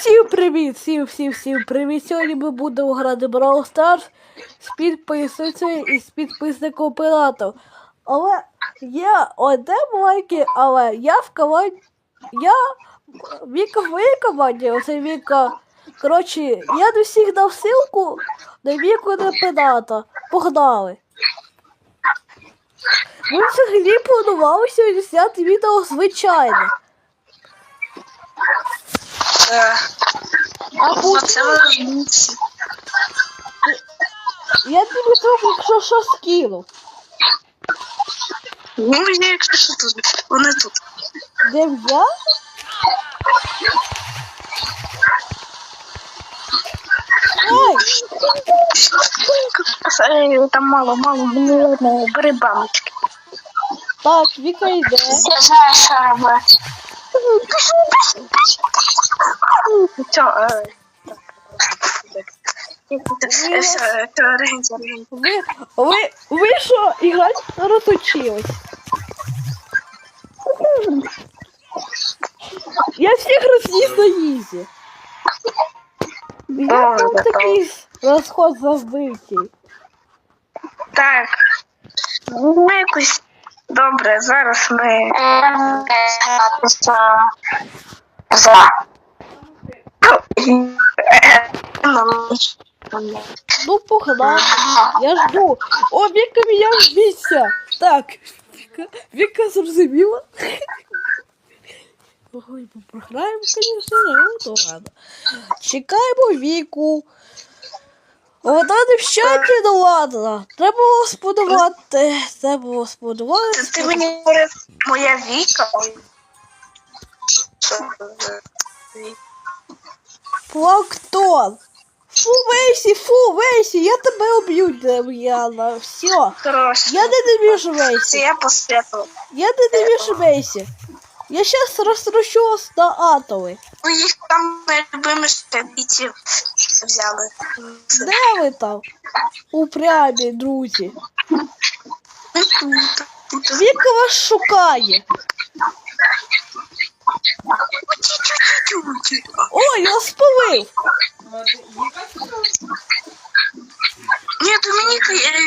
Всім привіт! Всім, всім, всім привіт! Сьогодні ми будемо грати Brawl Stars з підписницею і з підписником оператор. Але є одне маленьке, але я в команді. Я Віка в моїй команді, оце Віка. Коротше, я до всіх дав ссылку на Віку на пената. Погнали! Ми взагалі планували сьогодні зняти відео звичайне. Е, А ну, я тобі трохи, якщо що скину. Ну, я якщо що тут. Вони тут. Де я? Ой, Там мало, мало, мені ладно, бери баночки. так, Віка йде. Я знаю, що робити. Так. Ви, ви, що, іграть розучились? Я всіх розніс на їзі. Я там такий розход завбитий. Так. Ну, якось. Добре, зараз ми. За. Ну, погнали. Я жду. О, Віка мене вбійся. Так, Віка, Віка зрозуміла. Ой, програємо, звісно, ну то ладно. Чекаємо Віку. Вона не в чаті, ну ладно. Треба було сподівати. Треба було Ти, ти мені говорив, моя віка. Планктон. Фу, Вейсі, фу, Вейсі, я тебе уб'ю, Дем'яна. Все. Хорошо. Я ненавижу Вейсі. я посвятив. Я ненавижу Вейсі. Я сейчас розтрощу вас на атоми. Ну їх там любими бійців взяли. Де ви там? Упрямі, друзі. Віка вас шукає. Ой, я спалив. Ні, Домініка, е,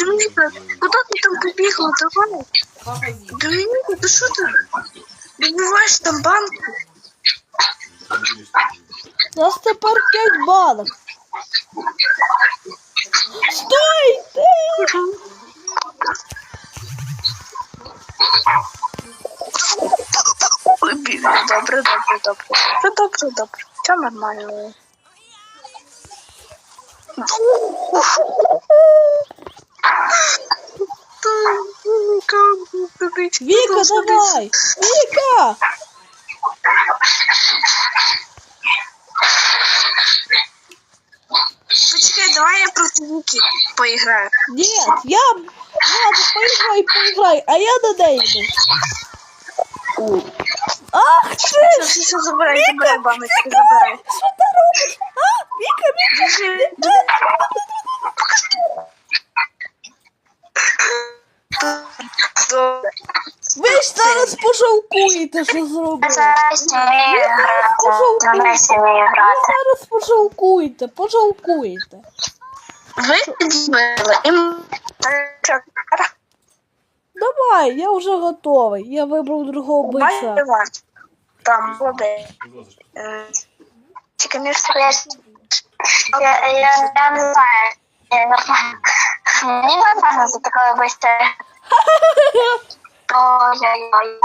Домініка, куди ти там побігла? Давай. Домініка, ти що ти? Добиваєш там банку? У нас тепер п'ять банок. Стойте! Ой, блін, Добре, добре, добре. Все добре, добре. Все нормально. Віка, давай! Віка! Почекай, давай я проти Віки поіграю. Нет, я... Ладно, поиграй, поиграй, а я на Дейду. Ах ты! Все, все, забирай, забирай баночки, забирай. Що ти робиш? А, Віка, Віка! Ви ж зараз пожалкуєте, що зробили. Зараз грати. Зараз Ви грати. зараз пожалкуєте, пожалкуєте. Ви підбили і Давай, я вже готовий. Я вибрав другого бойця. Бачила? Там буде. Е, Тільки встигла. Я, я, я не знаю. Я нормально. Мені нормально за такое быстро. Ой-ой-ой.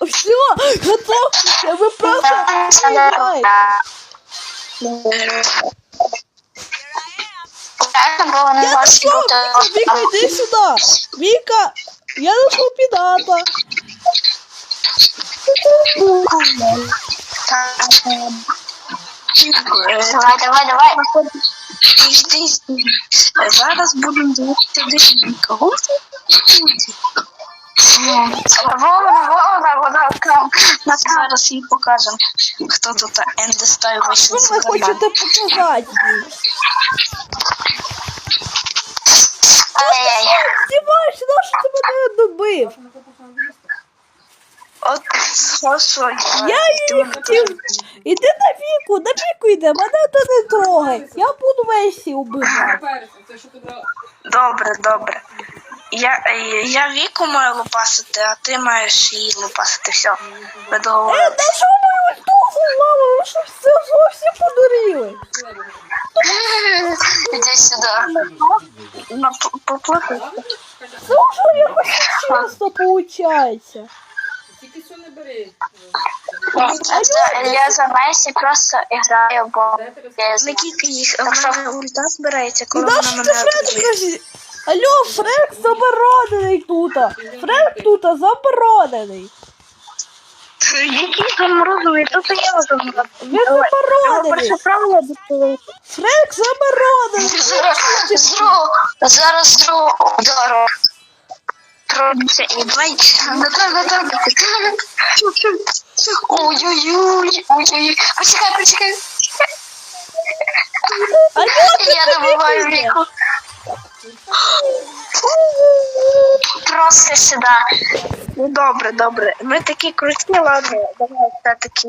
Все, готов. Ви просто Це не Ай. Реально було не Я нашла. Віка, Віка, йди сюди. Віка, я нашла піната. Давай, давай, давай. Зараз будемо дивитися вона, вона, вона. Зараз їй покажемо, хто тут ендестаю Що ви хочете показати? Ай-яй. На що ти мене добив? От що, Я її хотів. Іди на віку, на віку йде, мене то не трогай. Я буду Месі убивати. Добре, добре. Я, е, я віку маю лопасити, а ти маєш її лопасити. Все, ми Е, та що мою мама, ви що все зовсім подуріли? Іди сюди. На поплати. Це вже якось часто получається. Тільки що не бери. Я за Месі просто граю, бо Не тільки їх, а в ульта збирається, коли вона мене? Алло, Френк заборонений тут. Френк тут заборонений. Який заморозовий, то це я заморозовий. Він заборонений. Френк заборонений. Зараз з другого, зараз удару. Пробуйся і давай. Не треба, не. Ой-ой-ой, ой-ой-ой. Почекай, почекай. Алло, Я добиваю віку. Просто сюди. Ну добре, добре. Ми такі круті, ладно, давай все-таки.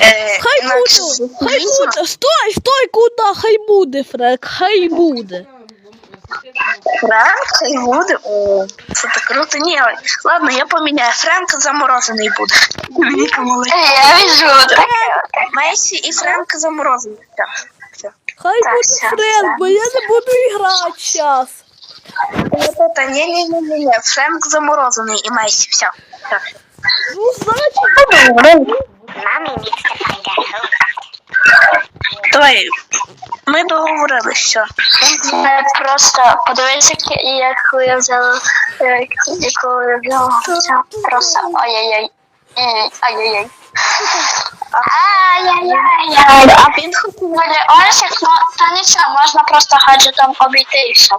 Е, хай інакше буде, хай зустрінемося. буде. Стой, стой, куда? Хай буде, Френк, хай буде. Френк хай буде. О, це так круто. Ні, ладно, я поміняю. Френк заморожений буде. Маленька. Я вижу. Месі і Френк заморожений. Все. Хай Так, буде Френк, бо я не буду грати зараз. Та ні, ні, ні, ні, ні. Френк заморожений і Месі. Все. Ну, значить, Давай. Ми договорились, все. Е, Просто подивись, як, як я взяла, як, яку я взяла. Все, просто ай-яй-яй. Ай, Ай-яй-яй. Ай-яй-яй. А він хотів Олесик, ну, нічого, можна просто гаджетом обійти і. Все,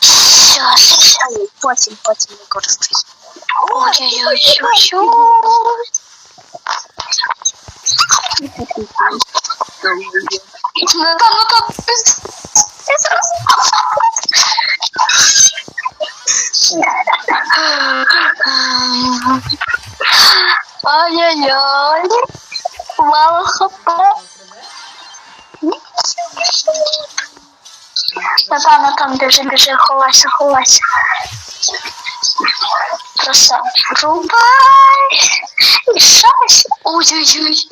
все, все. Потім, потім не користуйся. Ой-ой-ой-ой-ой. Ну там, ну там. Я зараз. Ай-яй-яй. Мало хп. Напевно, там біжи, біжи, ховайся, ховайся. Просто рубай. І щось. Ой-ой-ой.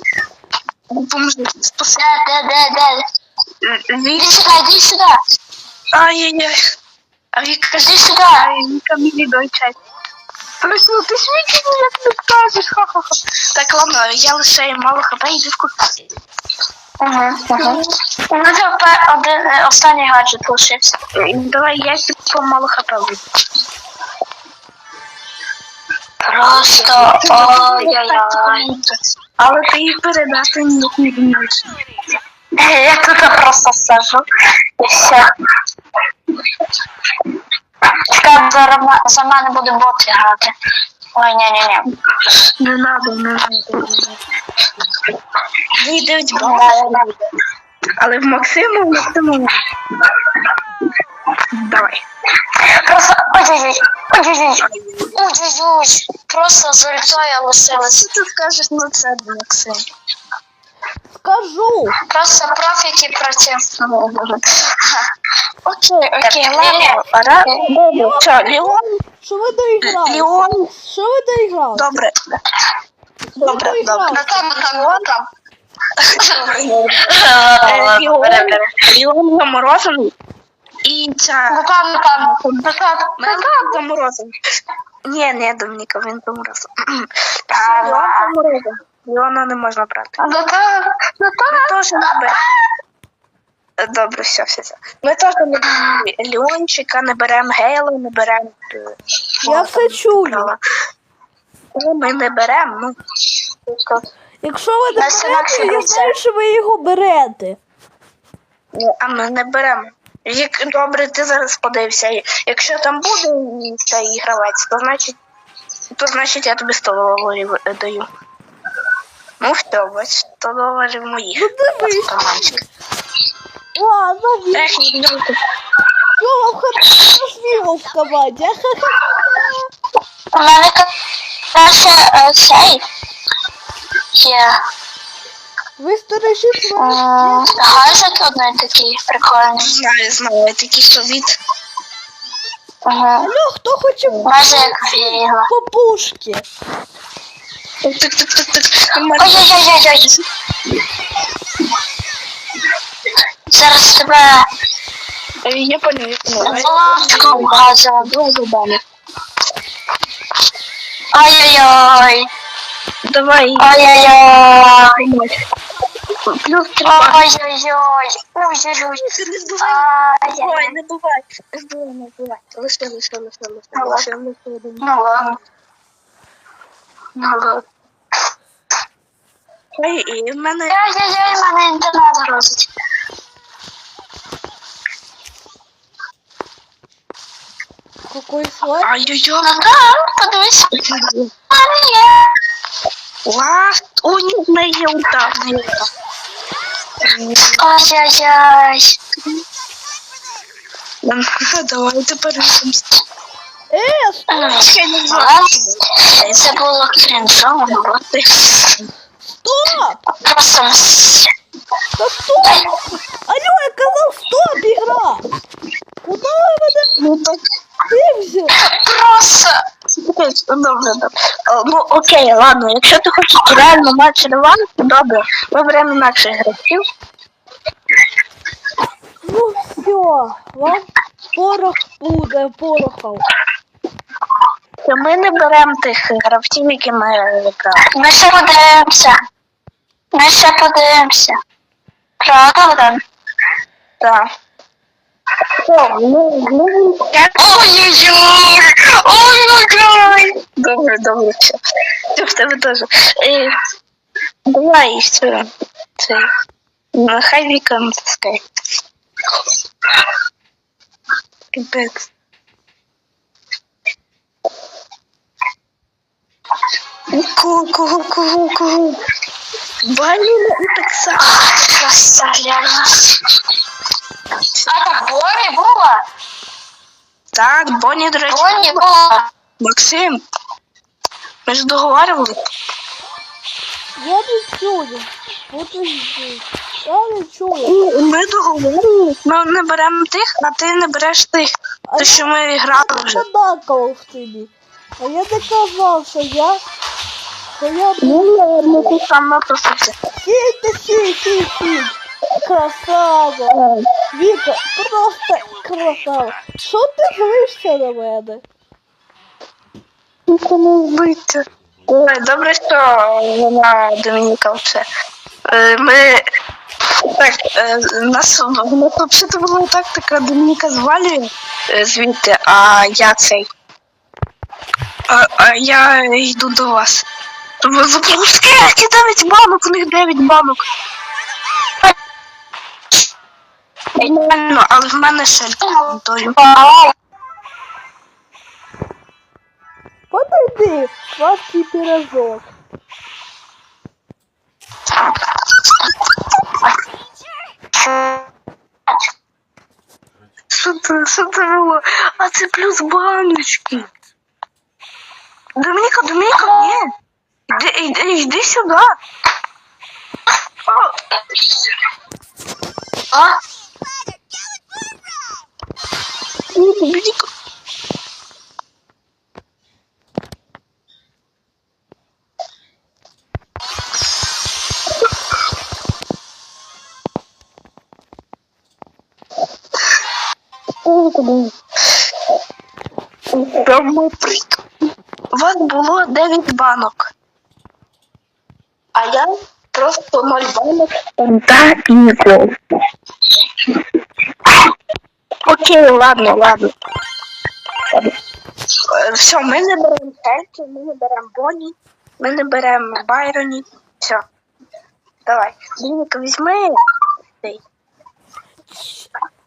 Допоможи. Спаси. Де, де, де, де? Вік. Іди сюди, іди сюди. Ай-яй-яй. А Віка Іди сюди. Віка мені дойчать. Просто ти ж ніяк не скажеш, ха-ха-ха. Так, ладно, я лише мало хп і дівку. Угу, угу. У мене тепер один е, останній гаджет лишився. Давай я типу мало хп вийду. Просто ой-ой-ой. Але ти її передати ніяк не вмієш. Я тут просто сажу і все. Чекай, зараз за мене буде бот грати. Ой, ні, ні, ні. Не надо, не надо. Вийдуть Але в Максиму, в Максиму. Давай. Просто ой-ой-ой, ой-ой-ой, ой-ой-ой. Просто з ультою. Що ти скажеш на це, Максим? Скажу. Просто профіки проти. Окей, окей, ладно. Ра... Що, Леон? Що ви доіграли? Леон? Що ви доіграли? Добре. Добре, добре. там, там, там. Е, Леон. І ця... Ну ну там, ну там. Мене заморозив. Ні, не Домініка, він заморозив. А, Леон заморозив. Леона не можна брати. Ну ну. Ми теж не беремо. Добре, все, все, все. Ми теж не беремо Леончика, не беремо Гейла, не беремо. е, Я все чую. Ну, Ми не беремо, ну. Якщо ви не Нас берете, я знаю, що ви його берете. А ми не беремо. Як добре, ти зараз подивишся. Якщо там буде цей гравець, то значить, то значить я тобі 100 доларів е, даю. Ну все, бач, 100 доларів моїх. Ладно, він. Ех, ні, ні. Йо, в команді. У мене краще е, цей є. Ви сторожіть м, мене. Газик один такий прикольний. Знаю, знаю, такі совіт. Угу. Алло, хто хоче Майже як фігла. по пушки? Так, так, так, так, так. Ой-ой-ой-ой-ой. Зараз тебе Е, Я понял, я понял. лавком газом. Довго баня. Ой-ой-ой. Давай. Ой-ой-ой. Плюс треба. Ой-ой-ой. Ой-ой-ой. Не збивай. Ай-яй-яй. не бувай. Не збивай, не бувай. Лише, лише, лише, лише, лише, лише один. Ну ладно. Ну ладно. Ой, і в мене Ой-ой-ой, мене інтернет грузить. Какой слайд? Ай-ой-ой. Ну так, подивись. Ласт. О, ні, в неї є ульта. Ой-ой-ой. Ем, Давай тепер. Е, не знаю. Це було крінжово. стоп! Просто мс- Та стоп! Алло, я казав, стоп, ігра! Куда ви мене Ну так. дився? Просто. Окей, добре, добре. Е, Ну окей, ладно, якщо ти хочеш реально матч реванш, добре. Ми беремо інакших гравців. Ну все, вам порох буде, порохов. То ми не беремо тих гравців, які ми грали. Ми ще подивимося. Ми ще подивимося. Правда? Так. Ой-ой-ой! Ой-ой-ой! Добре, добре, все. Ти в тебе теж. Давай все. Це. Нехай Віка натискає. Капець. Кого, і так само. Краса, реально. А так Бонні була? Так, Бонні, до речі, Бонні була. Максим. Ми ж договарювали. Я не чую. Подожди. Я не чую. Ну, Ми договорились. Ми не беремо тих, а ти не береш тих. А Те, що ми грали вже. однаково в тобі. А я не казав, що я... Ну, ладно, ти сам напросився. Сідь, сідь, сідь, сідь. Красава. Віка, просто красава. Що ти злишся на мене? Кому вбити? Ой, добре, що вона Домініка все. Е, Ми так, е, нас у нас взагалі була тактика Домініка звалює е, звідти, а я цей. А, а я йду до вас. Ви запускаєте 9 банок, у них 9 банок. Нормально, але в мене Анатолію. Подойди, сладкий пирожок. Що це, що це було? А це плюс баночки. Домініка, Домініка, ні. Іди, іди, йди сюди. О, А? ні, Домініка. Прямо прик. У вас було 9 банок. А я просто 0 банок. Та і ніколи. Окей, ладно, ладно. Все, ми не беремо Хельки, ми не беремо Бонні, ми не беремо Байроні. Все. Давай. Дінка, візьми.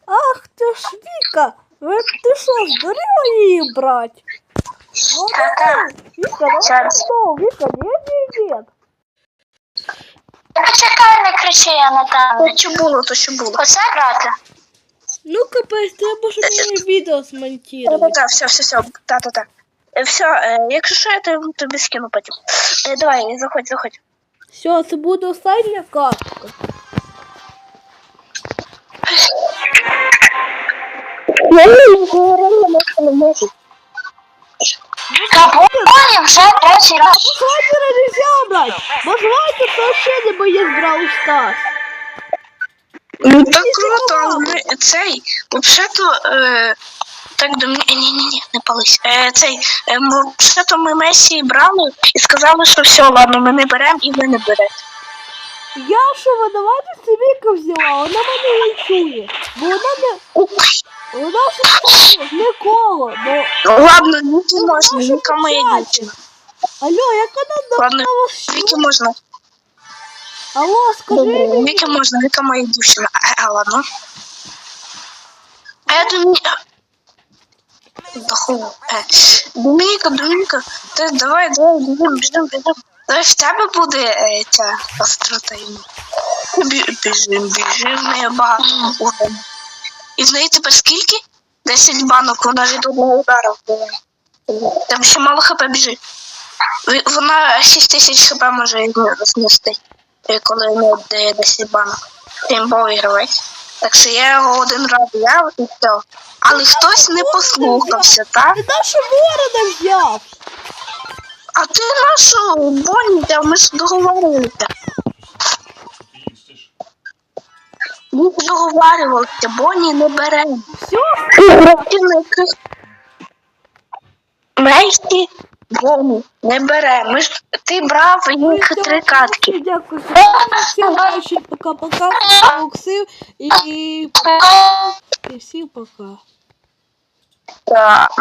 Ах ти ж Віка, ви ти що, здуріла її брать? Ну. Віка, ну Віка, ні, ні, ні. Почекай, не кричи, я Наталя. То що було, то що було. Оце грати? Ну капець, треба, щоб мені відео смонтувати. Так, все, все, все, та, та, та. Все, е, якщо що, я тобі- тобі скину потім. Е, Давай, заходь, заходь. Все, це буде остання картка. Капоні вже третій раз. Хватит нельзя брать! Бажайте вообще не боїсь Brawl Stars. Ну так круто, але цей, взагалі-то, е, так до мене, ні, ні, ні, не пались. Е, цей, е, м- взагалі-то ми Месі брали і сказали, що все, ладно, ми не беремо і ви не берете. Я що винувата Сіміка взяла, вона мене не чує. Бо вона не. ж не коло, бо. Ладно, Віки можна, Віка моя дівчина. Алло, як вона Ладно, на вас Віки можна. Алло, скажи мені. Віки можна, Віка моя дівчина. А, а ладно. А я думаю... Да хуя. Е, Домініка, Домініка, ти давай, давай, біжим, біжим, біжим. Давай в тебе буде е, ця острота йому. Бі- Біжим, біжим, в неї багато уровень. І в неї тепер скільки? 10 банок, вона від одного удару вбиває. Там ще мало хп біжить. Вона 6 тисяч хп може знести, е, коли не дає 10 банок. Тимбовий гравець. Так що я його один раз взяв і все. Але хтось не послухався, так? Ти нашу ворона взяв. А ти нашу Бонні взяв, ми ж договорилися. Ми ж договарювалися, Бонні не беремо. Все, Мейсі Бонні не беремо. Ми ж ти брав їх три катки. Дякую. Всім удачі, пока-пока. Максим і, і всім пока. Так.